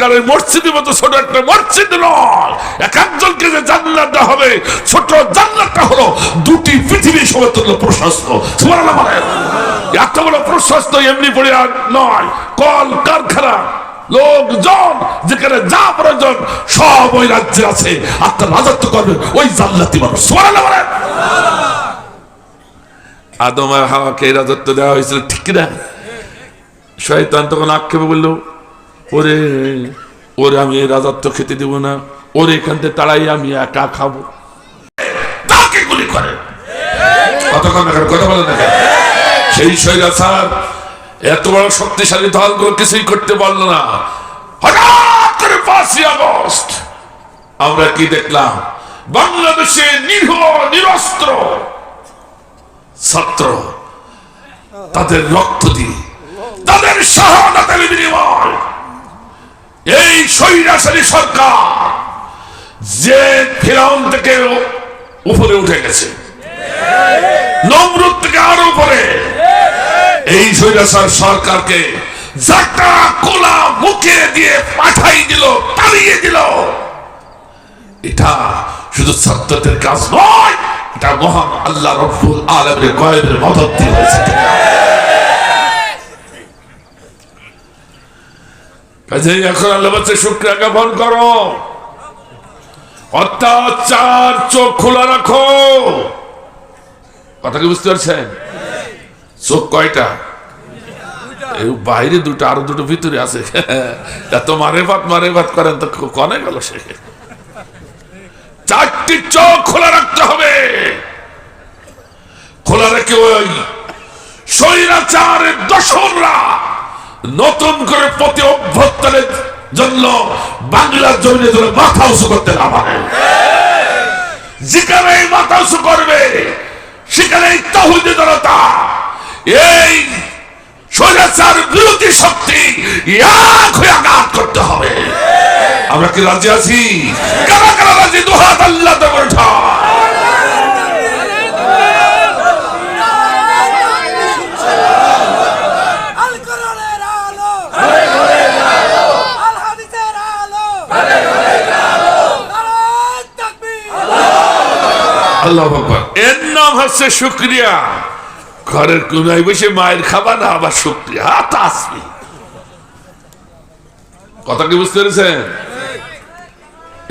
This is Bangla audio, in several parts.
সরকারের মসজিদের মতো ছোট একটা মসজিদ নয়। এক একজনকে যে জান্নাত হবে, ছোট জান্নাতটা হলো দুটি পৃথিবী সমতুল্য প্রশস্ত। সুবহানাল্লাহ এত বড় প্রশস্ত এমনি পড়ে নয়। কল, কারখানা, লোকজন, যেখানে যা প্রয়োজন সব ওই রাজ্যে আছে। আর তার রাজত্ব করবে ওই জান্নাতি মানুষ। সুবহানাল্লাহ বলেন। হাওয়াকে রাজত্ব দেওয়া হয়েছিল, ঠিক না শয়তান তখন আক্ষেপে বলল ওরে ওরে আমি এই রাজত্ব খেতে দেব না। ওরে এখান থেকে তাড়াই আমি একা খাব। তাকে গুলি করে? কথা বলে দেখে সেই স্বৈরাচার এত বড় শক্তিশালী দলগুলো কিছুই করতে পারল না। হঠাৎ করে পাঁচই আগস্ট, আমরা কি দেখলাম? বাংলাদেশে নিরহ, নিরস্ত্র ছাত্র, তাদের রক্ত দিয়ে, তাদের শাহাদাতের বিনিময় এই স্বৈরাচারী সরকার যে ফিরাউন থেকে উপরে উঠে গেছে। নমরুদ থেকে আরও উপরে। এই স্বৈরাচার সরকারকে জাটা কোলা মুখে দিয়ে পাঠাই দিল, তাড়িয়ে দিল। এটা শুধু ছাত্রদের কাজ নয়, এটা মহান আল্লাহ রব্বুল আলমের গয়েবের মদত দিয়ে হয়েছে। কাজেই এখন আল্লাহ বলছে, শুক্রিয়া জ্ঞাপন করো। অত্যাচার চোখ খোলা রাখো। কথা কি বুঝতে পারছেন? চোখ কয়টা? বাইরে দুটো, আরও দুটো ভিতরে আছে। এত মারে ভাত মারে ভাত করেন তো কনে গেল সে। চারটি চোখ খোলা রাখতে হবে। খোলা রেখে ওই স্বৈরাচারের দশররা নতুন করে প্রতি অভ্যন্তরের জন্য বাংলার জমিনে ধরে মাথা উঁচু করতে না পারে। যেখানে মাথা উঁচু করবে সেখানে তাহুদি জনতা, এই স্বৈরাচার বিরোধী শক্তি আঘাত করতে হবে। আমরা কি রাজি আছি? কারা কারা রাজি? দুহাত আল্লাহ দেবর আল কোরআনের আলো আল হাদিসের আলো নারায়ে তাকবীর আল্লাহ এর নাম হচ্ছে শুক্রিয়া। ঘরের বসে মায়ের খাবা না, আবার শুক্রিয়া। আসবি কথা কি বুঝতে পেরেছেন?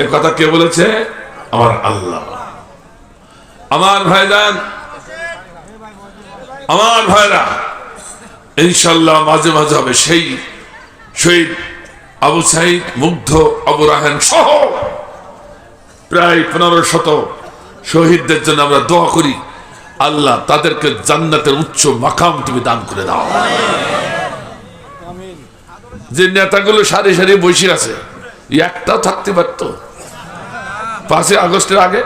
এ কথা কে বলেছে? আমার আল্লাহ। আমার আমার ভাইরা ইনশাল্লাহ মাঝে মাঝে হবে সেই শহীদ আবু সাইদ, মুগ্ধ আবু সহ প্রায় পনেরো শত শহীদদের জন্য আমরা দোয়া করি। আল্লাহ তাদেরকে জান্নাতের উচ্চ মাকাম তুমি দান করে দাও। যে নেতাগুলো সারি সারি বসে আছে একটাও থাকতে পারতো। পাঁচই আগস্টের আগে?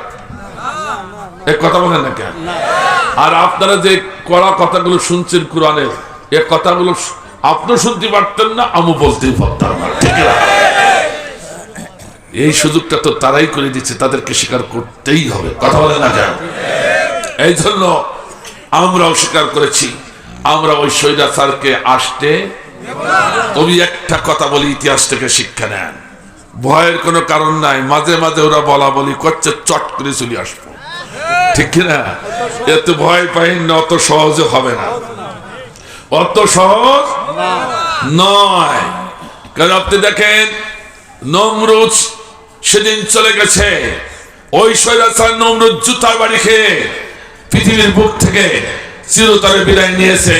এক কথা বলেন না কেন? আর আপনারা যে কড়া কথাগুলো শুনছেন কোরআনের এ কথাগুলো আপনিও শুনতে পারতেন না আমি বলতেই পারতাম না। ঠিক না? এই সুযোগটা তো তারাই করে দিচ্ছে, তাদেরকে স্বীকার করতেই হবে। কথা বলে না কেন? এই জন্য আমরাও স্বীকার করেছি, আমরা ওই স্বৈরাচারকে আসতে তুমি একটা কথা বলি, ইতিহাস থেকে শিক্ষা নেন। ভয়ের কোনো কারণ নাই, মাঝে মাঝে ওরা বলা বলি করছে, চট করে চলে আসব। ঠিক কিনা এত ভয় পাই না, অত সহজে হবে না। অত সহজ নয়। কারণ আপনি দেখেন নমরুজ সেদিন চলে গেছে। ওই স্বৈরাচার নমরুজ জুতা বাড়ি খেয়ে পৃথিবীর বুক থেকে চিরতরে বিদায় নিয়েছে।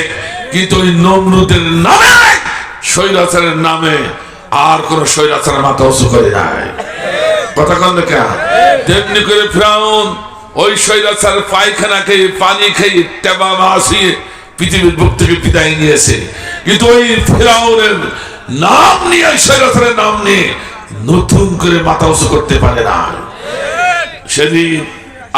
কিন্তু ওই নমরুদের নামে, স্বৈরাচারের নামে আর কোন স্বৈরাচারের মাথা উঁচু করে নাই। কথা কন তেমনি করে ফ্রাউন ওই পায়খানা খেয়ে পানি খেয়ে টেবা মাসিয়ে পৃথিবীর বুক থেকে বিদায় নিয়েছে। কিন্তু ওই ফেরাউনের নাম নিয়ে স্বৈরাচারের নাম নিয়ে নতুন করে মাথা উঁচু করতে পারে না। সেদিন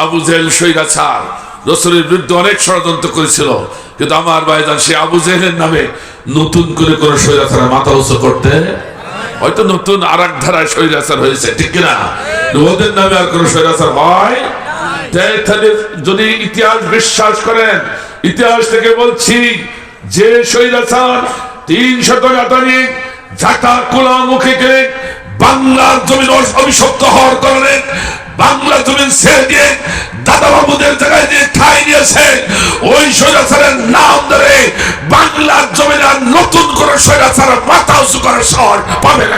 আবু জেল স্বৈরাচার রসুলের বিরুদ্ধে অনেক ষড়যন্ত্র করেছিল। কিন্তু আমার ভাইজান সে আবু জেহেলের নামে নতুন করে করে স্বৈরাচারের মাথা উঁচু করতে হয়তো নতুন আর এক ধারায় স্বৈরাচার হয়েছে, ঠিক কিনা? ওদের নামে আর কোনো স্বৈরাচার হয়? যদি ইতিহাস বিশ্বাস করেন, ইতিহাস থেকে বলছি, যে স্বৈরাচার তিন শত শতাধিক ঝাঁটা কোলা মুখে বাংলার জমিন অভিশপ্ত হওয়ার কারণে বাংলা জমিন ছেড়ে দিয়ে দাদা বাবুদের জায়গায় যে ঠাই নিয়েছে। ওই স্বৈরাচারের নাম ধরে বাংলার জমিন আর নতুন করে স্বৈরাচার মাথা উঁচু করার শহর পাবেন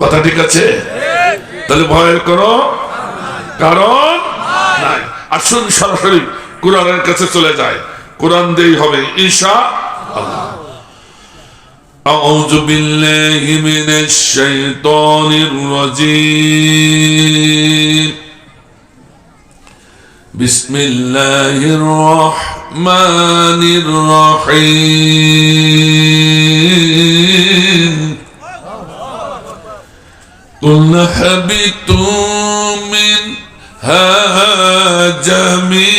কথা ঠিক আছে? তাহলে ভয়ের কোনো কারণ নাই। আসুন সরাসরি কোরআনের কাছে চলে যায় কোরআন দেই হবে ঈশা أعوذ بالله من الشيطان الرجيم بسم الله الرحمن الرحيم قل حبتوا منها جميعا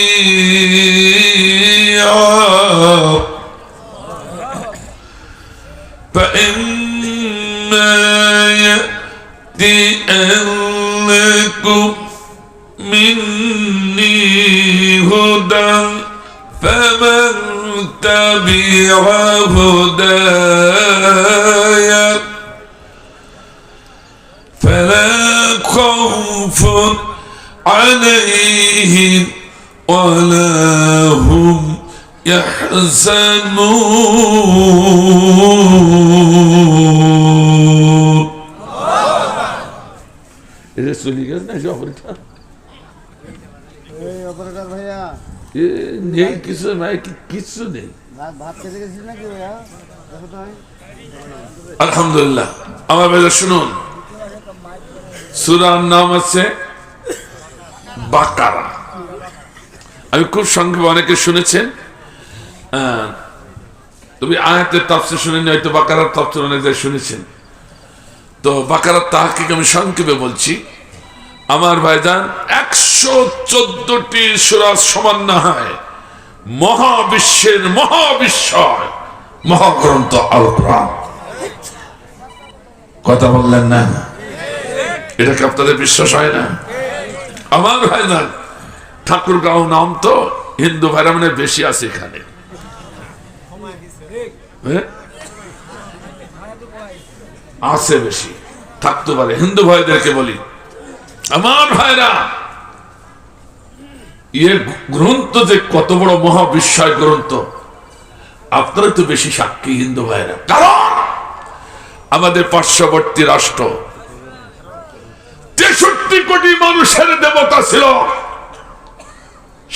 خير هدايا فلا خوف عليهم ولا هم يحزنون. اذا سولي قلنا شوف انت إيه يا بركه ये नहीं मैं किस नहीं আলহামদুলিল্লাহ। আমার বেলা শুনুন। সুরার নাম আছে বাকারা। আমি খুব সংক্ষেপে অনেকে শুনেছেন। তুমি আয়াতের তাফসির শুনেনি হয়তো বাকারার তাফসির অনেক জায়গায় শুনেছেন। তো বাকারার তাহাকে আমি সংক্ষেপে বলছি। আমার ভাইজান একশো চোদ্দটি সুরাজ সমান না হয়। মহাবিশ্বের মহাবিশ্বয়। মহাগ্রন্থ আল কোরআন কথা বললেন না? এটা কি আপনাদের বিশ্বাস হয় না? আমার ভাই না, ঠাকুরগাঁও নাম তো হিন্দু ভাইরা মানে বেশি আছে এখানে। হ্যাঁ? আছে বেশি। থাকতে পারে। হিন্দু ভাইদেরকে বলি। আমার ভাইরা ইয়ে গ্রন্থ যে কত বড় মহাবিশ্বয় গ্রন্থ আপনারা তো বেশি সাক্ষী হিন্দু ভাইরা কারণ আমাদের পার্শ্ববর্তী রাষ্ট্র তেষট্টি কোটি মানুষের দেবতা ছিল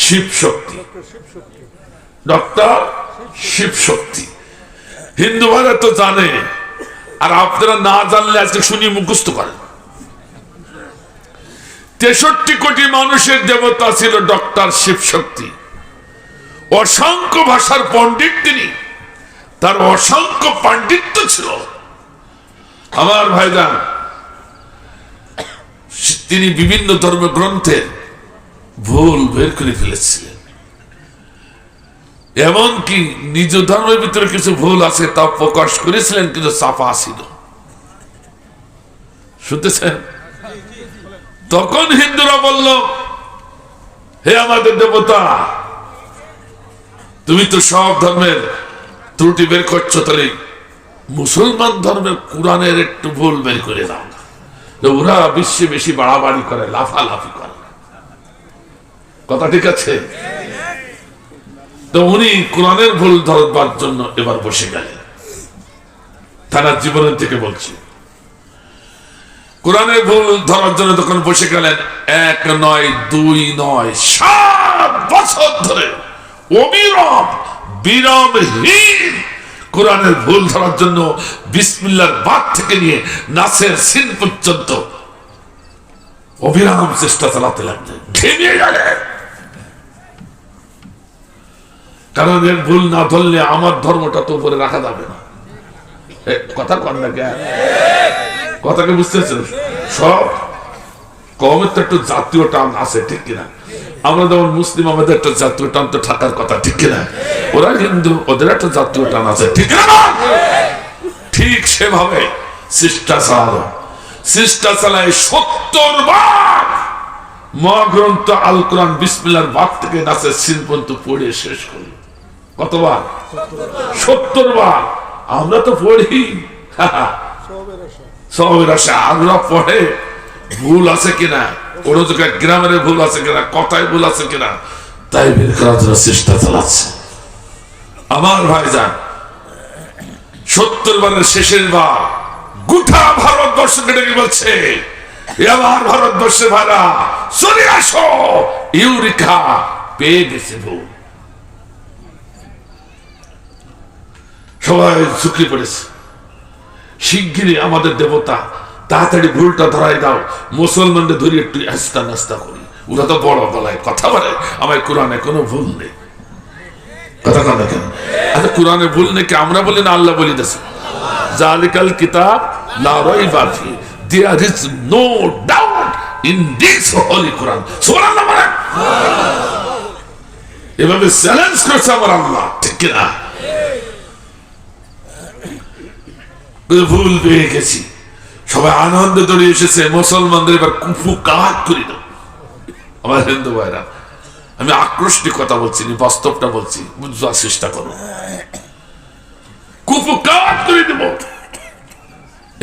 শিব শক্তি ডক্টর শিব শক্তি হিন্দু ভাইরা তো জানে, আর আপনারা না জানলে আজকে শুনি মুখস্থ করেন। তেষট্টি কোটি মানুষের দেবতা ছিল ডক্টর শিব শক্তি অসংখ্য ভাষার পণ্ডিত তিনি। তার অসংখ্য পাণ্ডিত্য ছিল। আমার ভাইজান, তিনি বিভিন্ন ধর্ম গ্রন্থের ভুল বের করে ফেলেছিলেন। এমনকি নিজ ধর্মের ভিতরে কিছু ভুল আছে তা প্রকাশ করেছিলেন, কিন্তু চাপা ছিল। শুনতেছেন? তখন হিন্দুরা বলল, হে আমাদের দেবতা, তুমি তো সব ধর্মের ত্রুটি বের করছ, তাহলে মুসলমান ধর্মের কোরআনের একটু ভুল বের করে দাও ওরা বিশ্বে বেশি বাড়াবাড়ি করে, লাফালাফি করে। কথা ঠিক আছে? তো উনি কোরআনের ভুল ধরবার জন্য এবার বসে গেলেন। তারা জীবনের থেকে বলছি কোরআনের ভুল ধরার জন্য তখন বসে গেলেন, এক নয়, দুই নয়, সাত বছর ধরে অবিরাম বিরামহীন কোরআনের ভুল ধরার জন্য বিসমিল্লার বাদ থেকে নিয়ে নাসের সিন পর্যন্ত অবিরাম চেষ্টা চালাতে লাগলেন। ঘেমিয়ে গেলেন। কারণ এর ভুল না ধরলে আমার ধর্মটা তো উপরে রাখা যাবে না। কথা কন না জ্ঞান কথাকে বুঝতেছেন সব কমের তো একটু জাতীয় টান আছে, ঠিক কিনা? আমরা যেমন মুসলিম, আমাদের একটা জাতীয় টান তো থাকার কথা, ঠিক কিনা? ওরা হিন্দু, ওদের একটা জাতীয় টান আছে, ঠিক কিনা ঠিক সেভাবে চেষ্টা চালালো চেষ্টা চালায় সত্তর বার মহাগ্রন্থ আল কোরআন বিসমিল্লার থেকে পড়ে শেষ করল কতবার? সত্তর বার। আমরা তো পড়ি। পড়ে, ভুল আছে কিনা? জায়গায় গ্রামের ভুল আছে কিনা? কথায় ভুল আছে কিনা? তাই বের করার জন্য চেষ্টা চালাচ্ছে। আমার ভাই যান সত্তর বারের শেষের বার বলছে, এ আমার ভারতবর্ষের ভাইরা, চলে আসো, ইউরিকা পেয়ে গেছে ভুল। সবাই ঝুঁকি পড়েছে। শিগগিরই আমাদের দেবতা, তাড়াতাড়ি ভুলটা ধরাই দাও। মুসলমানদের ধরি একটু আস্তা নাস্তা করি। ওরা তো বড় গলায় কথা বলে। আমার কোরআনে কোনো ভুল নেই। আচ্ছা কোরআনে ভুল নেই কি আমরা বলি না আল্লাহ বলি দেশে? জালিকাল কিতাব লা রাইবা ফি। There is no doubt in this holy Quran এভাবে চ্যালেঞ্জ করছে আমার আল্লাহ। ঠিক কিনা? ভুল পেয়ে গেছি। সবাই আনন্দে দৌড়ে এসেছে, মুসলমানদের এবার কুফু কাজ করি দাও আমার হিন্দু ভাইরা, আমি আক্রোশটি কথা বলছি না, বাস্তবটা বলছি, বুঝবার চেষ্টা করো। কুফু করে দেব।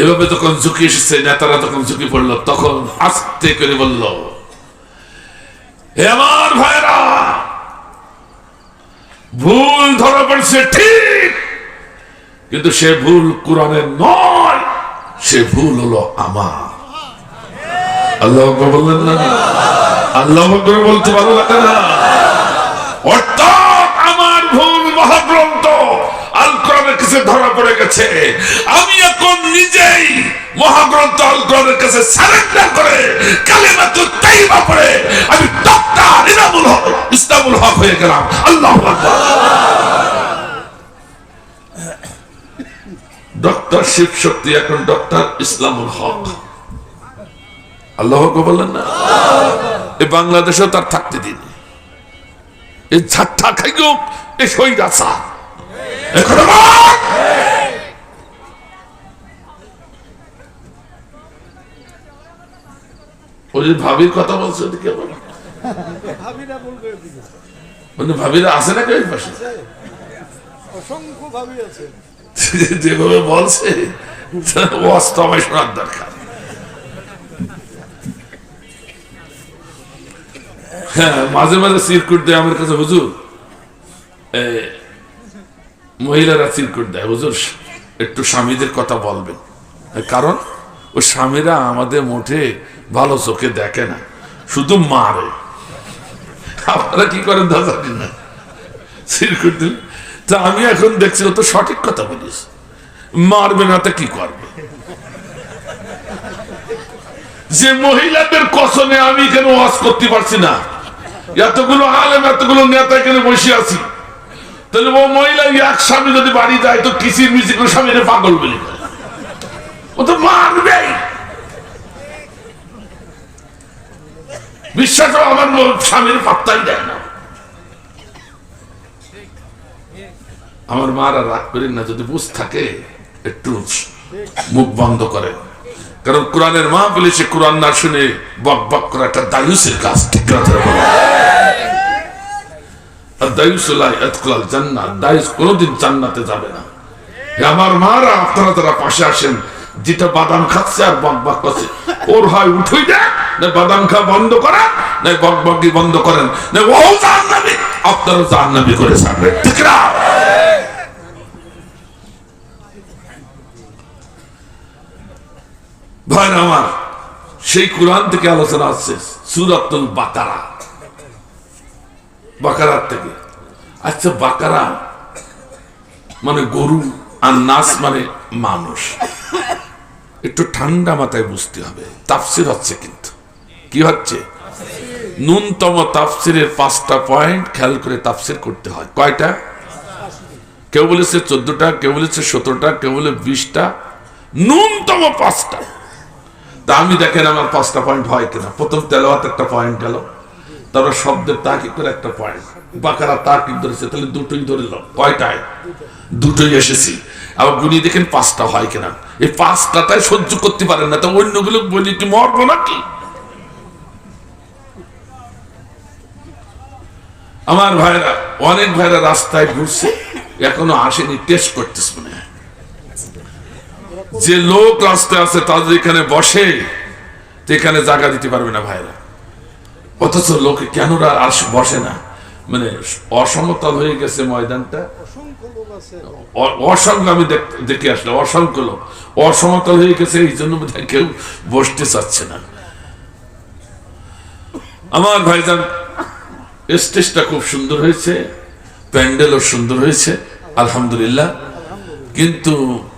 এভাবে যখন ঝুঁকি এসেছে, নেতারা যখন ঝুঁকি পড়ল, তখন আস্তে করে বলল আমার ভাইরা, ভুল ধরা পড়ছে ঠিক কিন্তু সে ভুল কোরআনের নয়, সে ভুল হলো আমার। আল্লাহ বললেন না? আল্লাহ আকবার বলতে ভালো লাগে না অর্থাৎ আমার ভুল মহাগ্রন্থ আল কাছে পড়ে গেছে। আমি এখন নিজেই করে তো তাইবা পড়ে আমি হক, ইসলামুল হক হয়ে গেলাম। আল্লাহ ডক্টর শিব শক্তি এখন ডক্টর ইসলামুল হক আল্লাহ বললেন না? এই বাংলাদেশেও তার থাকতে দিন। এই ঝাট্টা খাইও এ এখন বল! ওই ভাবির কথা বলছে ওদিকে বল। মানে ভাবিরা আছে নাকি ওই পাশে? অসংখ্য ভাবি আছে। যেভাবে বলছে আমায় শোনার দরকার। হ্যাঁ মাঝে মাঝে সিরকুট দেয় আমার কাছে হুজুর। মহিলারা সিরকুট দেয়, হুজুর, একটু স্বামীদের কথা বলবেন। কারণ ও স্বামীরা আমাদের মোটে ভালো চোখে দেখে না, শুধু মারে। আপনারা কি করেন দাদা? না সিরকুট দিল তা আমি এখন দেখছি তো সঠিক কথা বলিস মারবে না তা কি করবে? যে মহিলাদের কসনে আমি কেন ওয়াজ করতে পারছি না? এতগুলো আলেম, এতগুলো নেতা এখানে বসে আছি। তাহলে ও মহিলা, এক স্বামী যদি বাড়ি যায়, তো কিসির মিসি করে স্বামীরে পাগল বলি ও তো মারবে বিশ্বাস আমার স্বামীর পাত্তাই দেয় না। আমার মারা রাগ করেন না, যদি বুঝ থাকে, একটু মুখ বন্ধ করে কারণ কোরআনের মা বলে সে কোরআন না শুনে বক বক করা একটা দায়ুসের কাজ ঠিক জান্নাত দায়ুস কোনোদিন জান্নাতে যাবে না। আমার মারা, আপনারা তারা পাশে আসেন যেটা বাদাম খাচ্ছে আর বক বক করছে। ওর হয় উঠুই দেয় না বাদাম খা বন্ধ করেন, না বক বকি বন্ধ করেন, না ও জাহান্নাবী আপনারা জাহান্নাবী করে ছাড়বেন ঠিক না? ভাই আমার, সেই কোরআন থেকে আলোচনা আসছে, সুরাতুল বাকারা। বাকারার থেকে। আচ্ছা বাকারা মানে গরু আর নাচ মানে মানুষ। একটু ঠান্ডা মাথায় বুঝতে হবে। তাফসির হচ্ছে কিন্তু। কি হচ্ছে? ন্যূনতম তাফসিরের পাঁচটা পয়েন্ট খেয়াল করে তাফসির করতে হয়। কয়টা? কেউ বলেছে চোদ্দটা, কেউ বলেছে সতেরোটা, কেউ বলে বিশটা। ন্যূনতম পাঁচটা। তা আমি দেখেন আমার পাঁচটা পয়েন্ট হয় কিনা। প্রথম তেলাওয়াত একটা পয়েন্ট গেল। তারপর শব্দের তাকিদ করে একটা পয়েন্ট। বাকারা তাকিদ ধরেছে, তাহলে দুটোই ধরল কয়টায়? দুটোই এসেছি। আবার গুনি দেখেন পাঁচটা হয় কিনা। এই পাঁচটাটাই সহ্য করতে পারেন না। তো অন্যগুলো বলি কি মরবো নাকি? আমার ভাইরা অনেক ভাইরা রাস্তায় ঘুরছে, এখনও আসেনি টেস্ট করতেছে মনে যে লোক রাস্তায় আছে, তাদের এখানে বসে এখানে জায়গা দিতে পারবে না ভাইরা অথচ লোকে কেন আর বসে না? মানে অসমতল হয়ে গেছে ময়দানটা অসংখ্য আমি দেখ- আসলাম, অসংখ্য লোক। অসমতল হয়ে গেছে, এই জন্য কেউ বসতে চাচ্ছে না। আমার ভাইজান, স্টেজটা খুব সুন্দর হয়েছে, প্যান্ডেলও সুন্দর হয়েছে, আলহামদুলিল্লাহ। কিন্তু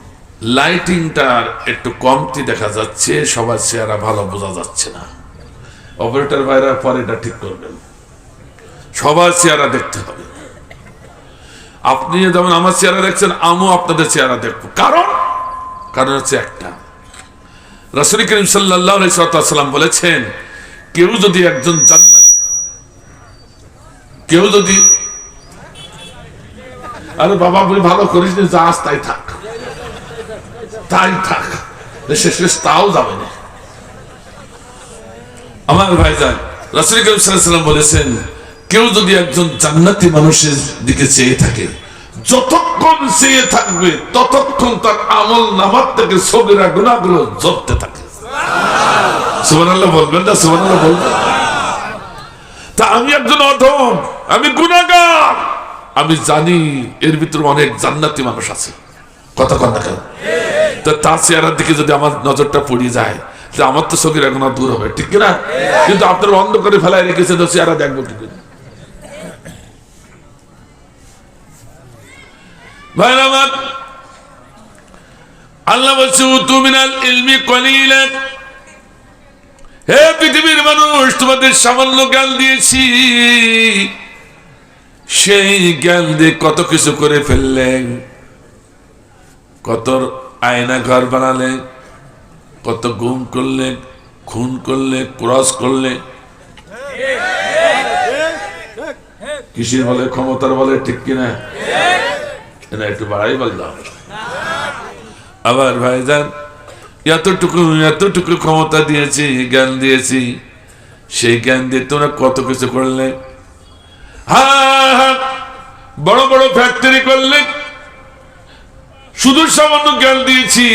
লাইটিংটা একটু কমতি দেখা যাচ্ছে, সবার চেহারা ভালো বোঝা যাচ্ছে না। অপারেটর ভাইরা পরে এটা ঠিক করবেন। সবার চেহারা দেখতে হবে। আপনি যেমন আমার চেহারা দেখছেন, আমিও আপনাদের চেহারা দেখব। কারণ? কারণ হচ্ছে একটা। রাসুল করিম সাল্লাম বলেছেন, কেউ যদি একজন কেউ যদি আরে বাবা বলি ভালো করিস যা তাই থাক। তাই থাক। শেষ, তাও যাবে না। আমার ভাইজান, রাসুল করিম সাল্লাম বলেছেন কেউ যদি একজন জান্নাতি মানুষের দিকে চেয়ে থাকে, যতক্ষণ চেয়ে থাকবে, ততক্ষণ তার আমল নামার থেকে ছবিরা গুণাগুলো জপতে থাকে। বলবেন না বলবেন তা আমি একজন অধম, আমি গুণাগার। আমি জানি এর ভিতরে অনেক জান্নাতি মানুষ আছে। কথা না কেন? তা তার চেহারার দিকে যদি আমার নজরটা পড়ে যায় আমার তো চোখের এখন দূর হবে, ঠিক না কিন্তু আপনার অন্ধ করে ফেলায় রেখেছে তো চেহারা দেখব কি করে? মানুষ, তোমাদের সামান্য জ্ঞান দিয়েছি। সেই জ্ঞান দিয়ে কত কিছু করে ফেললেন। কত আয়না ঘর বানালেন, কত গুম করলে খুন করলে ক্রস করলে কিসের বলে, ক্ষমতার বলে, ঠিক কিনা? এটা একটু বাড়াই বললাম আবার ভাইজান, এতটুকু এতটুকু ক্ষমতা দিয়েছি, জ্ঞান দিয়েছি, সেই জ্ঞান দিয়ে তোমরা কত কিছু করলে? হ্যাঁ বড় বড় ফ্যাক্টরি করলে শুধু সামান্য জ্ঞান দিয়েছি,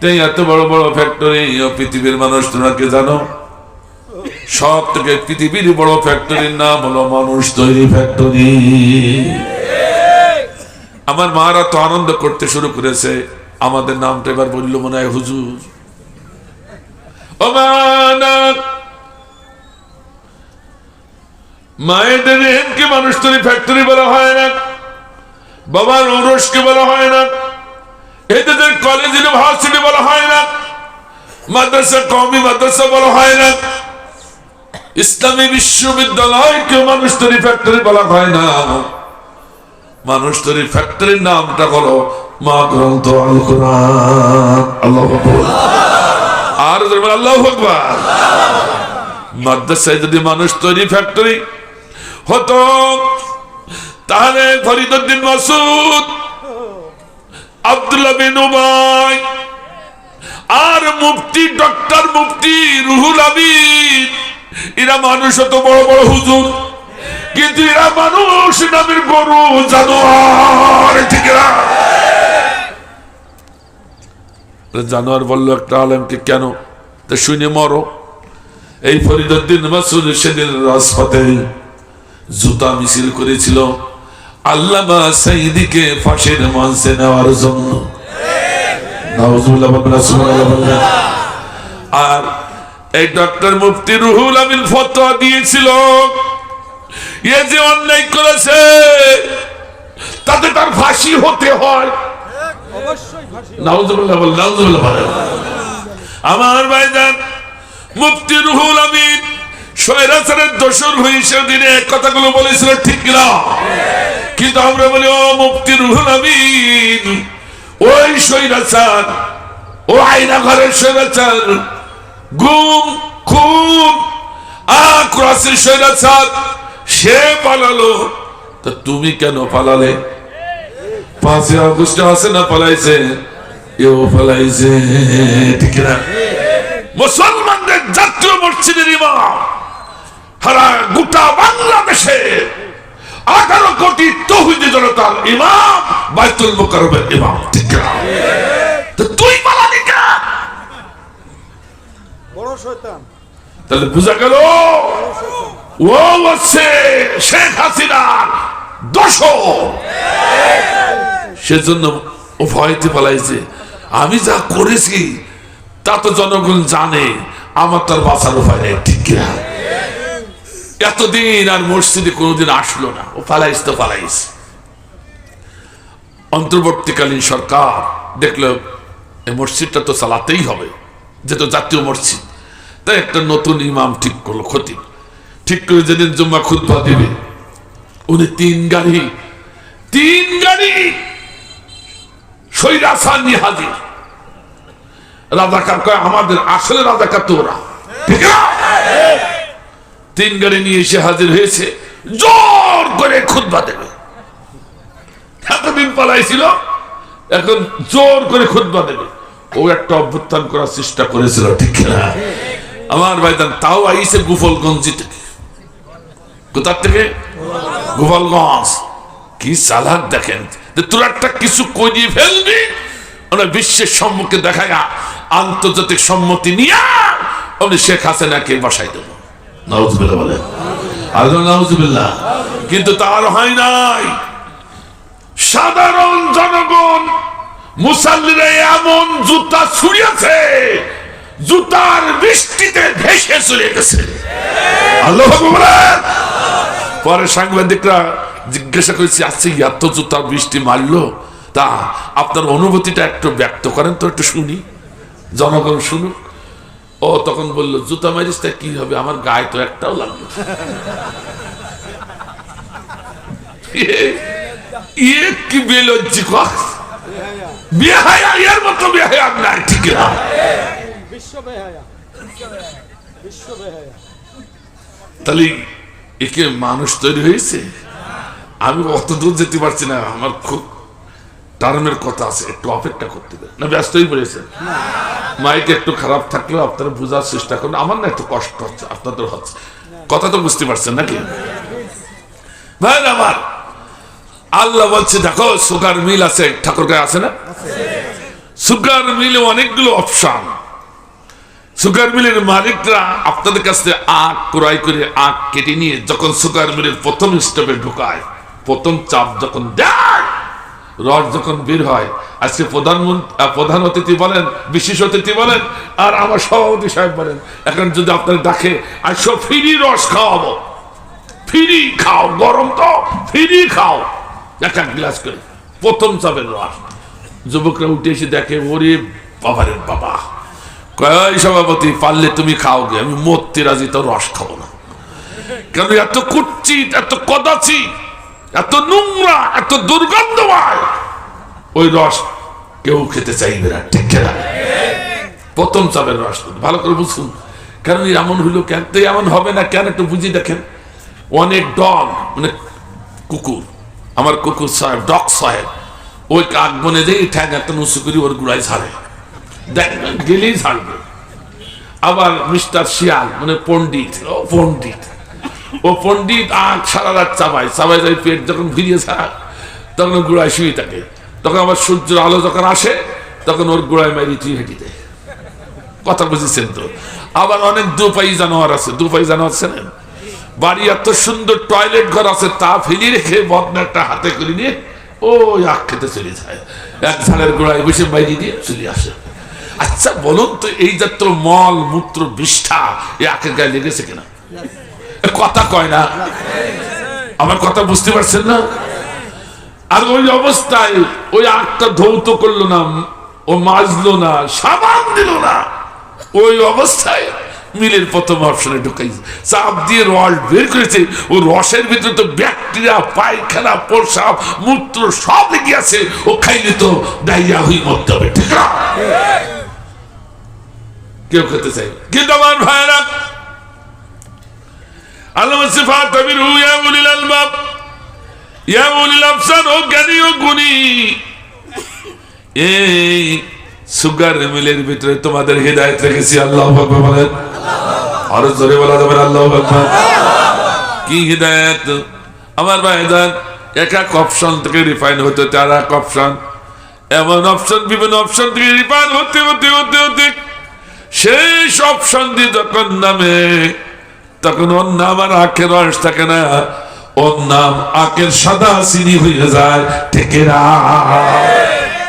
তাই এত বড় বড় ফ্যাক্টরি ও পৃথিবীর মানুষ তোমরা কে জানো? সব থেকে পৃথিবীর বড় ফ্যাক্টরির নাম হলো মানুষ তৈরি ফ্যাক্টরি আমার মারা তো আনন্দ করতে শুরু করেছে। আমাদের নামটা এবার বলল মনে হয় হুজুর। মায়েদের রেহেনকে মানুষ তৈরি ফ্যাক্টরি বলা হয় না। বাবার ঔরসকে বলা হয় না। এদের কলেজ ইউনিভার্সিটি বলা হয় না। মাদ্রাসা কমি মাদ্রাসা বলা হয় না। ইসলামী বিশ্ববিদ্যালয়কে মানুষ তৈরি ফ্যাক্টরি বলা হয় না। মানুষ তৈরি ফ্যাক্টরির নামটা হলো মা গ্রন্থ আল কোরআন আল্লাহ। আর আল্লাহ আকবার। মাদ্রাসায় যদি মানুষ তৈরি ফ্যাক্টরি হতো, তাহলে ফরিদুদ্দিন মাসুদ, আব্দুল্লাহ বিন উবাই, আর মুফতি, ডক্টর মুফতি রুহুল আমিন, এরা মানুষ হতো বড় বড় হুজুর। কিন্তু এরা মানুষ নামের গরু, জানোয়ার, ঠিক জানোয়ার বলল একটা আলেমকে, কেন? শুনে মরো। এই ফরিদুদ্দিন মাসুদ সেদিন রাজপথে জুতা মিছিল করেছিল আল্লামা সাইদিকে ফাঁসির মঞ্চে নেওয়ার জন্য। আর এই ডক্টর মুফতি রুহুল আমিন ফতোয়া দিয়েছিল এ যে অন্যায় করেছে, তাতে তার ফাঁসি হতে হয়। আমার ভাইজান, মুফতি রুহুল আমিন স্বৈরাচারের কথাগুলো বলেছিল ঠিক না? কিন্তু আমরা বলি, ও মুফতি রুহুল আমিন, ওই স্বৈরাচার ও আইনা ঘরের স্বৈরাচার গুম খুন আক্রাসের স্বৈরাচার সে পালালো। তা তুমি কেন পালালে? পাঁচে আগস্ট আছে না পালাইছে? এও পালাইছে। ঠিক না? মুসলমানদের জাতীয় মসজিদের ইমাম হারা গোটা বাংলাদেশে আঠারো কোটি তহিদি জনতার ইমাম বাইতুল মোকারমের ইমাম। ঠিক না? তুই পালালি কেন? বড় শয়তান। তাহলে বুঝা গেল? ও হচ্ছে শেখ হাসিনার দোষ সেজন্য ও ভয়তে পালাইছে। আমি যা করেছি, তা তো জনগণ জানে, আমার তার বাঁচার উপায় নেই, ঠিক কিনা এতদিন আর মসজিদে কোনোদিন আসলো না। ও পালাইস তো পালাইস অন্তর্বর্তীকালীন সরকার দেখল, এই মসজিদটা তো চালাতেই হবে, যেহেতু জাতীয় মসজিদ। তাই একটা নতুন ইমাম ঠিক করল খতিব ঠিক করে যেদিন জুম্মা খুদ্া দিবে, উনি তিন গাড়ি তিন গাড়ি সৈরাসান হাজির। রাজাকার কয়, আমাদের আসলে রাজাকার তো ওরা ঠিক তিন গাড়ি নিয়ে এসে হাজির হয়েছে, জোর করে খুদ্া দেবে। এতদিন পালাইছিল, এখন জোর করে খুদ্া দেবে। ও একটা অভ্যুত্থান করার চেষ্টা করেছিল, ঠিক না? আমার ভাইদান তাও আইসে গুফলগঞ্জি থেকে। কোথার থেকে? গোপালগঞ্জ। কি চালাক দেখেন? যে তোরা একটা কিছু করিয়ে ফেলবি, ওরা বিশ্বের সম্মুখে দেখায় আন্তর্জাতিক সম্মতি নিয়ে আমি শেখ হাসিনাকে বসাই দেবো। নাউজুবিল্লাহ বলে আল্লাহ নাউজুবিল্লাহ। কিন্তু তার হয় নাই। সাধারণ জনগণ, মুসাল্লিরা এমন জুতা ছুড়িয়েছে জুতার বৃষ্টিতে ভেসে চলে গেছে। পরে সাংবাদিকরা জিজ্ঞাসা করেছি আচ্ছা এত জুতার বৃষ্টি মারলো? তা আপনার অনুভূতিটা একটু ব্যক্ত করেন তো, একটু শুনি। জনগণ শুনুক। ও তখন বলল, জুতা মারিস তা কি হবে? আমার গায়ে তো একটাও লাগল ইয়ে কি বেলজ্জি কস বেহায়া, এর মতো নাই, ঠিক না। বিশ্ব বেহায়া বিশ্ব বেহায়া তাহলে একে মানুষ তৈরি হয়েছে? আমি অত দূর যেতে পারছি না আমার খুব টার্মের কথা আছে একটু অপেক্ষা করতে দেন না ব্যস্তই পড়েছে। মাইক একটু খারাপ থাকলেও আপনারা বোঝার চেষ্টা করুন। আমার না একটু কষ্ট হচ্ছে আপনাদের হচ্ছে। কথা তো বুঝতে পারছেন নাকি? ভাই আমার। আল্লাহ বলছে দেখো সুগার মিল আছে। ঠাকুর গায়ে আছে না? সুগার মিলে অনেকগুলো অপশন। সুগার মিলের মালিকরা আপনাদের কাছ থেকে আখ ক্রয় করে আখ কেটে নিয়ে যখন সুগার মিলের প্রথম স্টেপে ঢুকায়, প্রথম চাপ যখন দেয় রস যখন বের হয়, আজকে প্রধানমন্ত্রী প্রধান অতিথি বলেন, বিশেষ অতিথি বলেন, আর আমার সভাপতি সাহেব বলেন, এখন যদি আপনার ডাকে আসো ফিরি রস খাওয়াবো। ফিরি খাও, গরম তো, ফিরি খাও। এক এক গ্লাস করে, প্রথম চাপের রস। যুবকরা উঠে এসে দেখে, ওরে বাবারের বাবা। কয় সভাপতি, পারলে তুমি খাও গে, আমি মরতে রাজি তো রস খাব না। কেন এত কুচ্ছিত এত কদাচি, এত নোংরা, এত দুর্গন্ধময়, ওই রস কেউ খেতে চাইবে না, ঠিক প্রথম চাপের রস, ভালো করে বুঝুন। কারণ এমন হইল কেন? তো এমন হবে না কেন? একটু বুঝি দেখেন। অনেক ডগ মানে কুকুর, আমার কুকুর সাহেব, ডগ সাহেব, ওই কাক বনে দিয়ে ঠ্যাং একটা উঁচু করি ওর গুড়ায় ছাড়ে গেলেই ছাড়বে। আবার মিস্টার শিয়াল মানে পণ্ডিত, ও পণ্ডিত। ও পণ্ডিত আখ সারা রাত চাবায় যায় পেট যখন ভিড়িয়ে তখন গুড়ায় শুয়ে থাকে। তখন আবার সূর্যের আলো যখন আসে, তখন ওর গোড়ায় মারি তুই হেঁটে দেয় কথা বুঝেছেন তো? আবার অনেক দুপাই জানোয়ার আছে। দুপাই জানোয়ার ছিলেন বাড়ি এত সুন্দর টয়লেট ঘর আছে, তা ফেলে রেখে বদনা একটা হাতে করে নিয়ে ও আখ খেতে চলে যায়। এক ঝালের গোড়ায় বসে বাইরে দিয়ে চলে আসে। আচ্ছা বলুন তো, এই যাত্র মল, মূত্র, বিষ্ঠা এই আখের গায়ে লেগেছে কিনা? কথা কয় না। আমার কথা বুঝতে পারছেন না? আর ওই অবস্থায় ওই আখটা ধৌত করল না, ও মাজলো না, সাবান দিল না। ওই অবস্থায় মিলের প্রথম অপশনে ঢুকাইছে। চাপ দিয়ে রস বের করেছে। ও রসের ভিতরে তো ব্যাকটেরিয়া, পায়খানা, প্রসাব, মূত্র সব লেগে আছে। ও খাইলে তো ডাইয়া হয়ে মরতে হবে, ঠিক না? কেউ খেতে চাই কিন্তু আমার ভাইরা আল্লাহ সিফাত আমির আলবাব, ইয়া উলিল আফসার, ও জ্ঞানী ও গুণী, এই সুগার মিলের ভিতরে তোমাদের হৃদায়ত রেখেছি, আল্লাহ বলেন। আরও জোরে বলা আল্লাহ কি হৃদায়ত? আমার ভাইজান এক এক অপশন থেকে রিফাইন হতে আর এক অপশন এমন অপশন বিভিন্ন অপশন থেকে রিফাইন হতে হতে হতে হতে সেই সব সন্ধি যখন নামে, তখন ওর নাম আর আখের রস থাকে না। ওর নাম আখের সাদা চিনি হয়ে যায় টেকেরা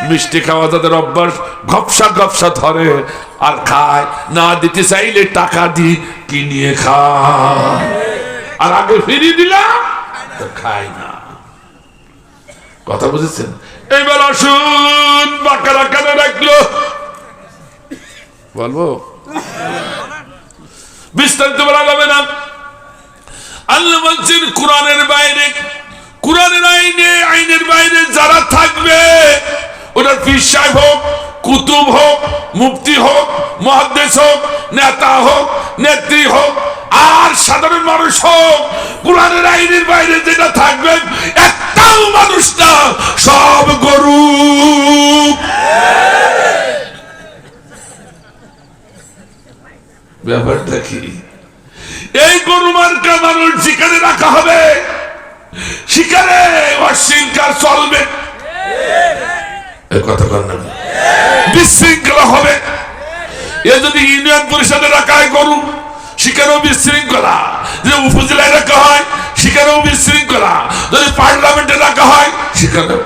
মিষ্টি খাওয়া তাদের অভ্যাস, ঘপসা ঘপসা ধরে, আর খায়। না দিতে চাইলে টাকা দি কিনিয়ে খায়। আর আগে ফিরিয়ে দিলাম খায় না। কথা বুঝেছেন? এবার আসুন বাকারা কেন রাখল। বলব? বিস্তারিত বলা যাবে না। আল্লাহ বলছেন, কোরআনের বাইরে, কোরআনের আইনে, আইনের বাইরে যারা থাকবে ওটা পীর সাহেব হোক, কুতুব হোক, মুফতি হোক মহাদেশ হোক, নেতা হোক, নেত্রী হোক, আর সাধারণ মানুষ হোক, কোরআনের আইনের বাইরে যেটা থাকবে, একটাও মানুষ না, সব গরু। ব্যাপারটা কি? এই গরু মার্কা মানুষ শিকারে রাখা হবে শিকারে অশৃঙ্খলা চলবে। কথা কর না। বিশৃঙ্খলা হবে। এ যদি ইউনিয়ন পরিষদে রাখা হয় গরু সেখানেও বিশৃঙ্খলা। যদি উপজেলায় রাখা হয় সেখানেও বিশৃঙ্খলা। যদি পার্লামেন্টে রাখা হয় সেখানেও।